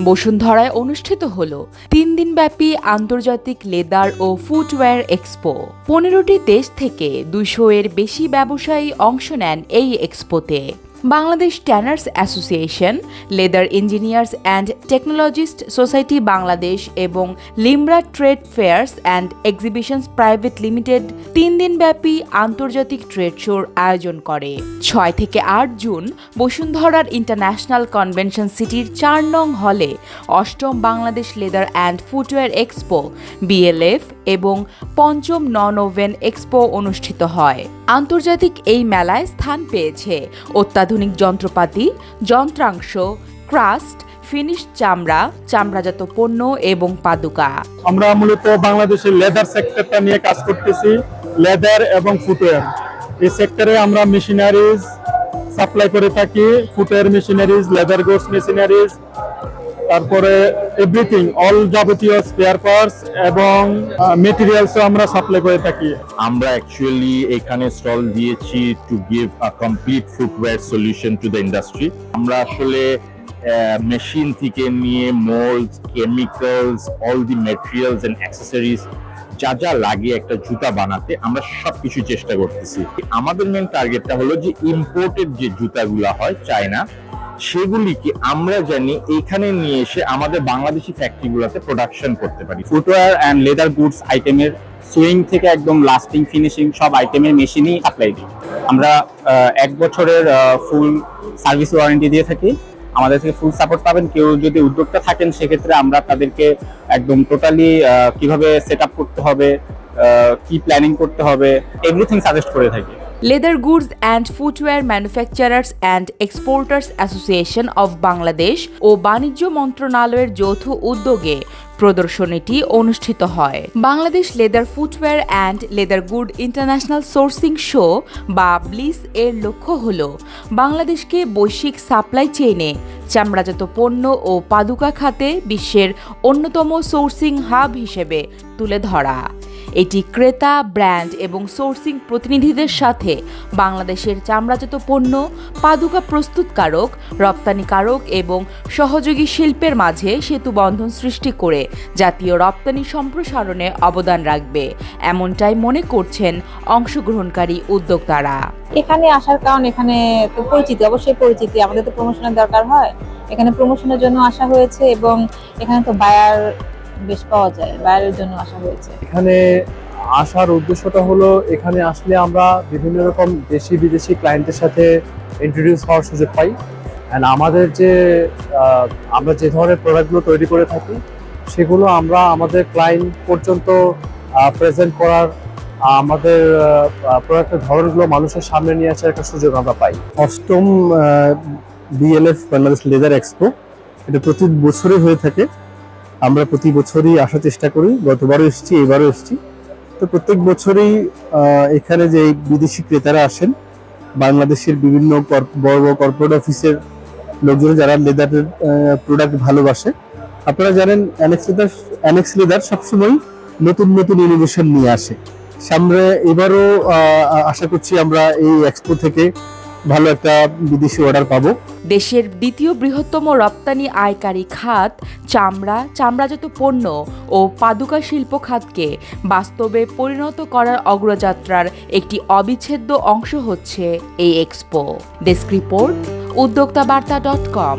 বসুন্ধরায় অনুষ্ঠিত হল তিন দিনব্যাপী আন্তর্জাতিক লেদার ও ফুটওয়্যার এক্সপো। পনেরোটি দেশ থেকে দুশো এর বেশি ব্যবসায়ী অংশ নেন এই এক্সপোতে। Bangladesh tanners association, leather engineers and technologist society Bangladesh এবং Limra trade fairs and exhibitions private limited তিন দিনব্যাপী আন্তর্জাতিক ট্রেড শোর আয়োজন করে। ছয় থেকে আট জুন বসুন্ধরার ইন্টারন্যাশনাল কনভেনশন সিটির চার নং হলে অষ্টম Bangladesh leather and footwear expo, BLF এবং পঞ্চম নন ওভেন এক্সপো অনুষ্ঠিত হয়। আন্তর্জাতিক এই মেলায় স্থান পেয়েছে অত্যাধুনিক যন্ত্রপাতি, যন্ত্রাংশ ক্রাস্ট ফিনিশ চামড়া, চামড়াজাত পণ্য এবং পাদুকা। আমরা মূলত বাংলাদেশের লেদার সেক্টরটা নিয়ে কাজ করতেছি, লেদার এবং ফুটওয়্যার। এই সেক্টরে আমরা মেশিনারিজ সাপ্লাই করে থাকি, footwear machineries, leather goods machineries তারপরে এভরিথিং অল যাবতীয় স্পেয়ার পার্টস এবং মেটেরিয়ালসও আমরা সাপ্লাই করে থাকি। আমরা অ্যাকচুয়ালি এখানে স্টল দিয়েছি to give a complete footwear solution to the industry আমরা আসলে মেশিন থেকে নিয়ে moulds chemicals all the materials and accessories যা যা লাগে একটা জুতা বানাতে আমরা সবকিছু চেষ্টা করতেছি। আমাদের মেন টার্গেটটা হলো যে ইম্পোর্টেড যে জুতাগুলা হয় চায়না সেগুলিকে আমরা জানি এখানে নিয়ে এসে আমাদের বাংলাদেশি ফ্যাক্টরিগুলোতে প্রোডাকশন করতে পারি। ফুটওয়্যার অ্যান্ড লেদার গুডস আইটেমের সুইং থেকে একদম লাস্টিং ফিনিশিং সব আইটেমের মেশিনই সাপ্লাই দিই। আমরা এক বছরের ফুল সার্ভিস ওয়ারেন্টি দিয়ে থাকি। আমাদের থেকে ফুল সাপোর্ট পাবেন। কেউ যদি উদ্যোক্তা থাকেন, সেক্ষেত্রে আমরা তাদেরকে একদম টোটালি কীভাবে সেট করতে হবে কি প্ল্যানিং করতে হবে এভরিথিং সাজেস্ট করে থাকি। Leather goods and footwear manufacturers and exporters association of Bangladesh ও বাণিজ্য মন্ত্রণালয়ের যৌথ উদ্যোগে প্রদর্শনীটি অনুষ্ঠিত হয়। Bangladesh leather footwear and leather good international sourcing show বা ব্লিস এর লক্ষ্য হল বাংলাদেশকে বৈশ্বিক সাপ্লাই চেইনে চামড়াজাত পণ্য ও পাদুকা খাতে বিশ্বের অন্যতম সোর্সিং হাব হিসেবে তুলে ধরা। এটি ক্রেতা, ব্র্যান্ড এবং সোর্সিং প্রতিনিধিদের সাথে বাংলাদেশের চামড়াজাত পণ্য, পাদুকা প্রস্তুতকারক, রপ্তানিকারক এবং সহযোগী শিল্পের মাঝে সেতু বন্ধন সৃষ্টি করে জাতীয় রপ্তানি সম্প্রসারণে অবদান রাখবে, এমনটাই মনে করছেন অংশগ্রহণকারী উদ্যোক্তারা। এখানে আসার কারণ, এখানে তো পরিচিতি, অবশ্যই পরিচিতি। আমাদের তো প্রমোশনের দরকার হয়। এখানে প্রমোশনের জন্য আসা হয়েছে এবং এখানে তো বায়ার বেশ পাওয়া যায় বায়ারের জন্য আসা হয়েছে। এখানে আসার উদ্দেশ্যটা হলো, এখানে আসলে আমরা বিভিন্ন রকম দেশি, বিদেশি ক্লায়েন্টের সাথে ইন্ট্রোডিউস হওয়ার সুযোগ পাই। অ্যান্ড আমাদের যে আমরা যে ধরনের প্রোডাক্টগুলো তৈরি করে থাকি, সেগুলো আমরা আমাদের ক্লায়েন্ট পর্যন্ত প্রেজেন্ট করার আমাদের প্রোডাক্টের ধরনগুলো মানুষের সামনে নিয়ে আসার একটা সুযোগ আমরা পাই। অষ্টম বিএলএফ বাংলাদেশ লেদার এক্সপো এটা প্রতি বছরই হয়ে থাকে। আমরা প্রতি বছরই আসার চেষ্টা করি, গতবারও এসেছি, এবারও এসেছি। তো প্রত্যেক বছরই এখানে যে বিদেশি ক্রেতারা আসেন, বাংলাদেশের বিভিন্ন বড় বড় কর্পোরেট অফিসের লোকজন যারা লেদারের প্রোডাক্ট ভালোবাসে, আপনারা জানেন অ্যানেক্স লেদার অ্যানেক্স লেদার সবসময় নতুন নতুন ইনোভেশন নিয়ে আসে। সামনে এবারও আশা করছি আমরা এই এক্সপো থেকে ভালো একটা বিদেশি অর্ডার পাবো। দেশের দ্বিতীয় বৃহত্তম রপ্তানি আয়কারী খাত চামড়া, চামড়াজাত পণ্য ও পাদুকা শিল্প খাতকে বাস্তবে পরিণত করার অগ্রযাত্রার একটি অবিচ্ছেদ্য অংশ হচ্ছে এই এক্সপো। ডেস্ক রিপোর্ট, উদ্যোক্তা বার্তা ডট কম।